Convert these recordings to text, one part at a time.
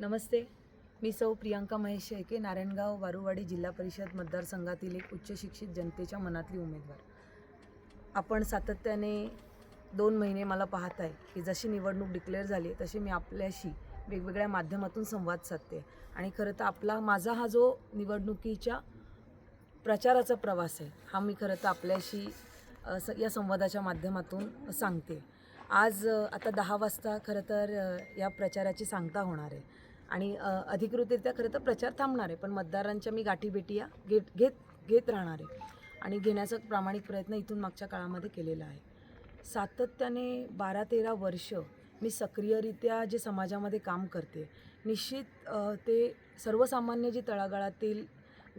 नमस्ते. मी सौ प्रियांका महेश शेळके नारायणगाव वारुवाडी जिल्हा परिषद मतदारसंघातील एक उच्च शिक्षित जनतेच्या मनातली उमेदवार. आपण सातत्याने दोन महिने मला पाहत आहे की जशी निवडणूक डिक्लेअर झाली तशी मी आपल्याशी वेगवेगळ्या माध्यमातून संवाद साधते. आणि खरं तर आपला माझा हा जो निवडणुकीच्या प्रचाराचा प्रवास आहे हा मी खरं तर आपल्याशी या संवादाच्या माध्यमातून सांगते. आज आता दहा वाजता खरं तर या प्रचाराची सांगता होणार आहे. आणि अधिकृतरित्या खरं तर प्रचार थांबणार आहे पण मतदारांच्या मी गाठीभेटी या घेत घेत घेत राहणार आहे. आणि घेण्याचा प्रामाणिक प्रयत्न इथून मागच्या काळामध्ये केलेला आहे. सातत्याने बारा तेरा वर्ष मी सक्रियरित्या जे समाजामध्ये काम करते निश्चित ते सर्वसामान्य जी तळागाळातील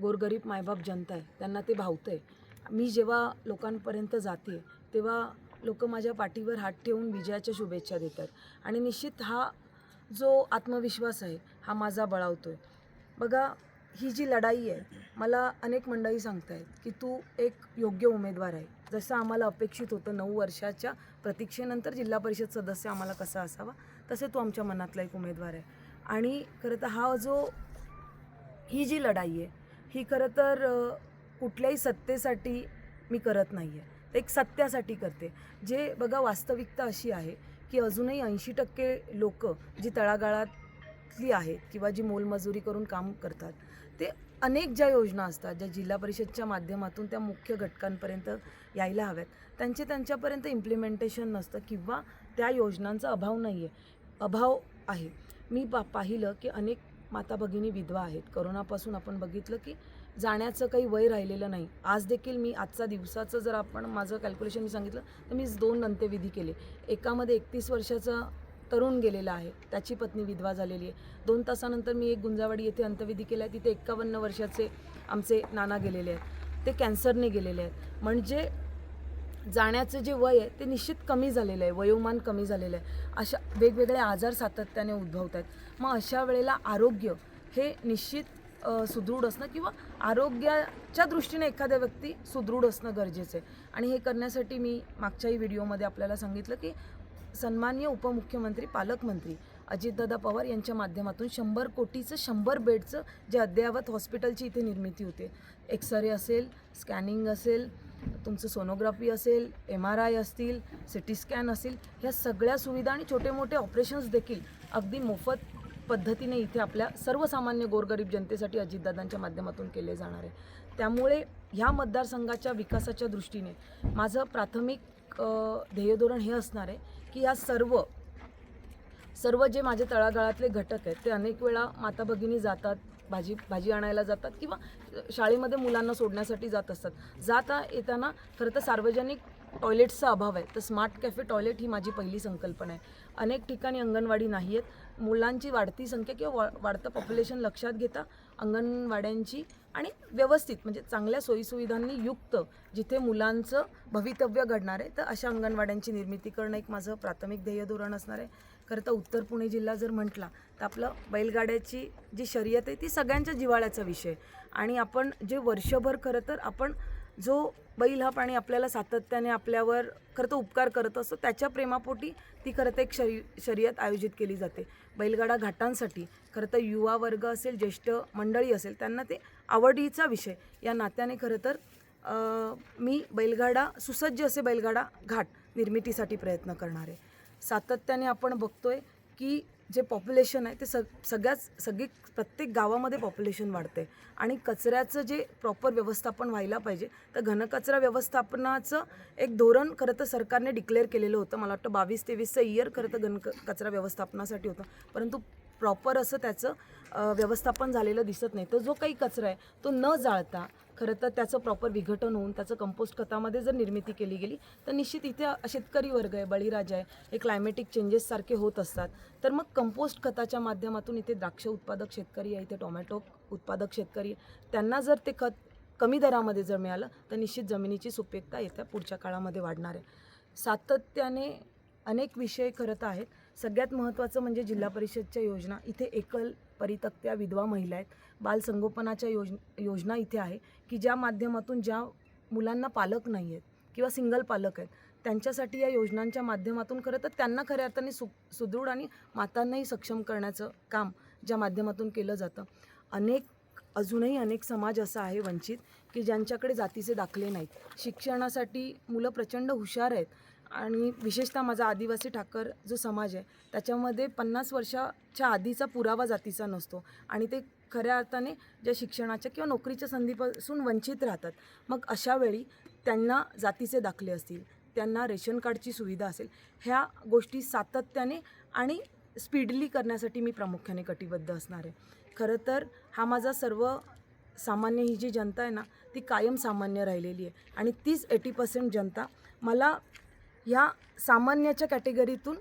गोरगरीब मायबाप जनता आहे त्यांना ते भावतं आहे मी जेव्हा लोकांपर्यंत जाते तेव्हा लोक माझ्या पाठीवर हात ठेवून विजयाच्या शुभेच्छा देतात. आणि निश्चित हा जो आत्मविश्वास आहे हा माझा बळावतो आहे बघा ही जी लढाई आहे मला अनेक मंडळी सांगत आहेत की तू एक योग्य उमेदवार आहे. जसं आम्हाला अपेक्षित होतं नऊ वर्षाच्या प्रतीक्षेनंतर जिल्हा परिषद सदस्य आम्हाला कसा असावा तसे तू आमच्या मनातला एक उमेदवार आहे. आणि खरं तर हा जो ही जी लढाई आहे ही खरं तर कुठल्याही सत्तेसाठी मी करत नाही आहे एक सत्यासाठी करते. जे बघा वास्तविकता अशी आहे की अजूनही ऐंशी टक्के लोक जी तळागाळातली आहेत किंवा जी मोलमजुरी करून काम करतात ते अनेक ज्या योजना असतात ज्या जिल्हा परिषदच्या माध्यमातून त्या मुख्य घटकांपर्यंत यायला हव्यात त्यांचे त्यांच्यापर्यंत इम्प्लिमेंटेशन नसतं किंवा त्या योजनांचा अभाव नाही आहे अभाव आहे. मी पा पाहिलं की अनेक माता भगिनी विधवा आहेत. करोनापासून आपण बघितलं की जाण्याचं काही वय राहिलेलं नाही. आज देखील मी आजचा दिवसाचं जर आपण माझं कॅल्क्युलेशन मी सांगितलं तर मी दोन अंत्यविधी केले. एकामध्ये एकतीस वर्षाचा तरुण गेलेला आहे. त्याची पत्नी विधवा झालेली आहे. दोन तासानंतर मी एक गुंजावाडी येथे अंत्यविधी केला आहे. तिथे एक्कावन्न वर्षाचे आमचे नाना गेलेले आहेत. ते कॅन्सरने गेलेले आहेत. म्हणजे जाण्याचं जे वय आहे ते निश्चित कमी झालेलं आहे वयोमान कमी झालेलं आहे. अशा वेगवेगळे आजार सातत्याने उद्भवत आहेत. मग अशा वेळेला आरोग्य हे निश्चित सुदृढ असणं किंवा आरोग्याच्या दृष्टीने एखाद्या व्यक्ती सुदृढ असणं गरजेचं आहे. आणि हे करण्यासाठी मी मागच्याही व्हिडिओमध्ये आपल्याला सांगितलं की सन्मान्य उपमुख्यमंत्री पालकमंत्री अजितदादा पवार यांच्या माध्यमातून शंभर कोटीचं शंभर बेडचं जे अद्ययावत हॉस्पिटलची इथे निर्मिती होते. एक्सरे असेल स्कॅनिंग असेल तुमचं सोनोग्राफी असेल एम आर आय असतील सी टी स्कॅन असतील ह्या सगळ्या सुविधा आणि छोटे मोठे ऑपरेशन्स देखील अगदी मोफत पद्धतीने इथे आपल्या सर्वसामान्य गोरगरीब जनतेसाठी अजितदादांच्या माध्यमातून केले जाणार आहे. त्यामुळे ह्या मतदारसंघाच्या विकासाच्या दृष्टीने माझं प्राथमिक ध्येयधोरण हे असणार आहे की या सर्व सर्व जे माझे तळागाळातले घटक आहेत ते अनेक वेळा माता भगिनी जातात भाजी भाजी आणायला जातात किंवा शाळेमध्ये मुलांना सोडण्यासाठी जात असतात. जाता येताना खरं तर सार्वजनिक टॉयलेट्सचा अभाव आहे. तर स्मार्ट कॅफे टॉयलेट ही माझी पहिली संकल्पना आहे. अनेक ठिकाणी अंगणवाडी नाही आहेत मुलांची वाढती संख्या किंवा वा वाढतं पॉप्युलेशन लक्षात घेता अंगणवाड्यांची आणि व्यवस्थित म्हणजे चांगल्या सोयीसुविधांनी युक्त जिथे मुलांचं भवितव्य घडणार आहे तर अशा अंगणवाड्यांची निर्मिती करणं एक माझं प्राथमिक ध्येय धोरण असणार आहे. खरं तर उत्तर पुणे जिल्हा जर म्हटला तर आपलं बैलगाड्याची जी शर्यत आहे ती सगळ्यांच्या जिव्हाळ्याचा विषय. आणि आपण जे वर्षभर खरं तर आपण जो बैल हा प्राणी आपल्याला सातत्याने आपल्यावर खरं तर उपकार करत असतो त्याच्या प्रेमापोटी ती खरं तर एक शरी शर्यत आयोजित केली जाते. बैलगाडा घाटांसाठी खरं तर युवा वर्ग असेल ज्येष्ठ मंडळी असेल त्यांना ते आवडीचा विषय. या नात्याने खरं तर मी बैलगाडा सुसज्ज असे बैलगाडा घाट निर्मितीसाठी प्रयत्न करणार आहे. सातत्याने आपण बघतोय की जे पॉप्युलेशन आहे ते सग सगळ्याच सगळी प्रत्येक गावामध्ये पॉप्युलेशन वाढते आणि कचऱ्याचं जे प्रॉपर व्यवस्थापन व्हायला पाहिजे तर घनकचरा व्यवस्थापनाचं एक धोरण खरं तर सरकारने डिक्लेअर केलेलं होतं. मला वाटतं बावीस तेवीसचं इयर खरं तर घन कचरा व्यवस्थापनासाठी होतं. परंतु प्रॉपर असं त्याचं व्यवस्थापन झालेलं दिसत नाही. तर जो काही कचरा आहे तो न जाळता खरं तर त्याचं प्रॉपर विघटन होऊन त्याचं कंपोस्ट खतामध्ये जर निर्मिती केली गेली तर निश्चित इथे शेतकरी वर्ग आहे बळीराजा आहे हे क्लायमॅटिक चेंजेससारखे होत असतात. तर मग कंपोस्ट खताच्या माध्यमातून इथे द्राक्ष उत्पादक शेतकरी आहे इथे टोमॅटो उत्पादक शेतकरी आहे. त्यांना जर ते खत कमी दरामध्ये जर मिळालं तर निश्चित जमिनीची सुपीकता येत्या पुढच्या काळामध्ये वाढणार आहे. सातत्याने अनेक विषय खरं तर आहेत. सगळ्यात महत्त्वाचं म्हणजे जिल्हा परिषदच्या योजना. इथे एकल परितक्त्या विधवा महिला आहेत. बालसंगोपनाच्या योज योजना इथे आहे की ज्या माध्यमातून ज्या मुलांना पालक नाही आहेत किंवा सिंगल पालक आहेत त्यांच्यासाठी या योजनांच्या माध्यमातून खरं तर त्यांना खऱ्या अर्थाने सु सुदृढ आणि मातांनाही सक्षम करण्याचं काम ज्या माध्यमातून केलं जातं. अनेक अजूनही अनेक समाज असा आहे वंचित की ज्यांच्याकडे जातीचे दाखले नाहीत. शिक्षणासाठी मुलं प्रचंड हुशार आहेत. आणि विशेषतः माझा आदिवासी ठाकर जो समाज आहे त्याच्यामध्ये पन्नास वर्षाच्या आधीचा पुरावा जातीचा नसतो आणि ते खऱ्या अर्थाने ज्या शिक्षणाच्या किंवा नोकरीच्या संधीपासून वंचित राहतात. मग अशा वेळी त्यांना जातीचे दाखले असतील त्यांना रेशन कार्डची सुविधा असेल ह्या गोष्टी सातत्याने आणि स्पीडली करण्यासाठी मी प्रामुख्याने कटिबद्ध असणार आहे. खरं तर हा माझा सर्व सामान्य ही जी जनता आहे ना ती कायम सामान्य राहिलेली आहे आणि तीच एटी पर्सेंट जनता मला ह्या सामान्याच्या कॅटेगरीतून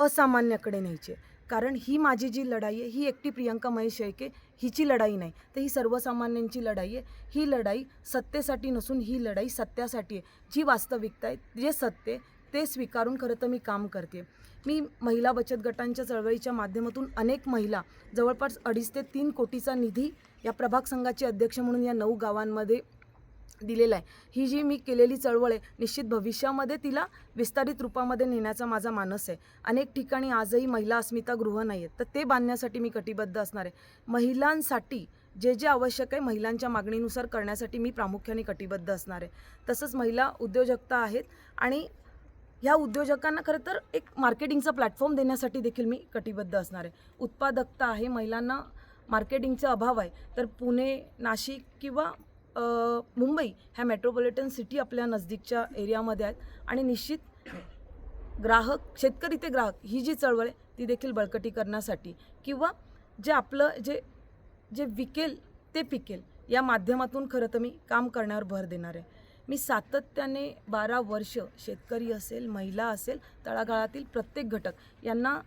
असामान्याकडे न्यायचे. कारण ही माझी जी लढाई आहे ही एकटी प्रियंका महेश शेळके हिची लढाई नाही तर ही सर्वसामान्यांची लढाई आहे. ही लढाई सत्तेसाठी नसून ही लढाई सत्यासाठी आहे. जी वास्तविकता आहे जे सत्य आहे ते स्वीकारून खरं तर मी काम करते. मी महिला बचत गटांच्या चळवळीच्या माध्यमातून अनेक महिला जवळपास अडीच ते तीन कोटीचा निधी या प्रभाग संघाचे अध्यक्ष म्हणून या नऊ गावांमध्ये दिलेला आहे. ही जी मी केलेली चळवळ आहे निश्चित भविष्यामध्ये तिला विस्तारित रूपामध्ये नेण्याचा माझा मानस आहे. अनेक ठिकाणी आजही महिला अस्मिता गृह नाही आहेत तर ते बांधण्यासाठी मी कटिबद्ध असणार आहे. महिलांसाठी जे जे आवश्यक आहे महिलांच्या मागणीनुसार करण्यासाठी मी प्रामुख्याने कटिबद्ध असणार आहे. तसंच महिला उद्योजकता आहेत आणि ह्या उद्योजकांना खरं तर एक मार्केटिंगचा प्लॅटफॉर्म देण्यासाठी देखील मी कटिबद्ध असणार आहे. उत्पादकता आहे महिलांना मार्केटिंगचा अभाव आहे. तर पुणे नाशिक किंवा मुंबई ह्या मेट्रोपॉलिटन सिटी आपल्या नजदीकच्या एरियामध्ये आहेत. आणि निश्चित ग्राहक शेतकरी ते ग्राहक ही जी चळवळ आहे ती देखील बळकटी करण्यासाठी किंवा जे आपलं जे जे विकेल ते पिकेल या माध्यमातून खरं तर मी काम करण्यावर भर देणार आहे. मी सातत्याने बारा वर्ष शेतकरी असेल महिला असेल तळागाळातील प्रत्येक घटक यांना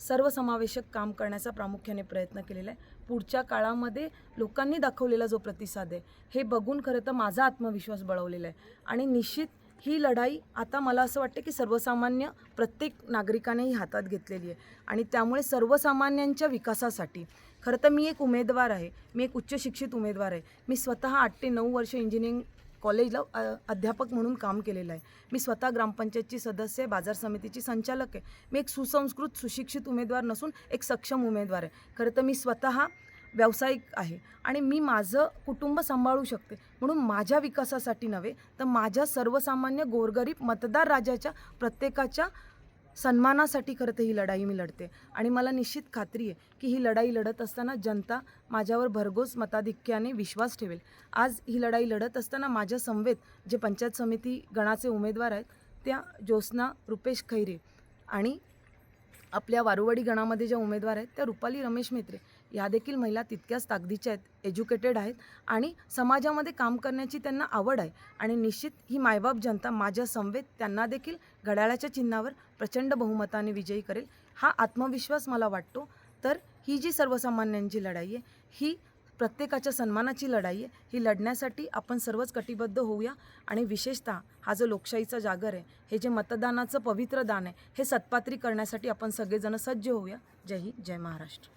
सर्वसमावेशक काम करण्याचा प्रामुख्याने प्रयत्न केलेला आहे. पुढच्या काळामध्ये लोकांनी दाखवलेला जो प्रतिसाद आहे हे बघून खरं तर माझा आत्मविश्वास बळवलेला आहे. आणि निश्चित ही लढाई आता मला असं वाटतं की सर्वसामान्य प्रत्येक नागरिकाने ही हातात घेतलेली आहे. आणि त्यामुळे सर्वसामान्यांच्या विकासासाठी खरं तर मी एक उमेदवार आहे मी एक उच्च शिक्षित उमेदवार आहे. मी स्वतः आठ ते नऊ वर्ष इंजिनिअरिंग कॉलेजला अध्यापक म्हणून काम केलेलं आहे. मी स्वतः ग्रामपंचायतची सदस्य आहे बाजार समितीची संचालक आहे. मी एक सुसंस्कृत सुशिक्षित उमेदवार नसून एक सक्षम उमेदवार आहे. खरं तर मी स्वतः व्यावसायिक आहे आणि मी माझं कुटुंब सांभाळू शकते. म्हणून माझ्या विकासासाठी नव्हे तर माझ्या सर्वसामान्य गोरगरीब मतदार राजाच्या प्रत्येकाच्या सन्मानासाठी खरं तर ही लढाई मी लढते. आणि मला निश्चित खात्री आहे की ही लढाई लढत असताना जनता माझ्यावर भरघोस मताधिक्याने विश्वास ठेवेल. आज ही लढाई लढत असताना माझ्या समवेत जे पंचायत समिती गणाचे उमेदवार आहेत त्या ज्योत्स्ना रुपेश खैरे आणि आपल्या वारुवाडी गणामध्ये ज्या उमेदवार आहेत त्या रुपाली रमेश मेत्रे या देखील महिला तितक्याच ताकदीच्या आहेत एज्युकेटेड आहेत आणि समाजामध्ये काम करण्याची त्यांना आवड आहे आणि निश्चित ही मायबाप जनता माझ्या समवेत त्यांना देखील घड्याळाच्या चिन्हावर प्रचंड बहुमताने विजयी करेल हा आत्मविश्वास मला वाटतो. तर ही जी सर्वसामान्यांची लढाई आहे ही प्रत्येकाच्या सन्मानाची लढाई आहे. ही लढण्यासाठी आपण सर्वच कटिबद्ध होऊया आणि विशेषतः हा जो लोकशाहीचा जागर आहे हे जे मतदानाचं पवित्र दान आहे हे सत्पात्री करण्यासाठी आपण सगळेजण सज्ज होऊया. जय हिंद जय महाराष्ट्र.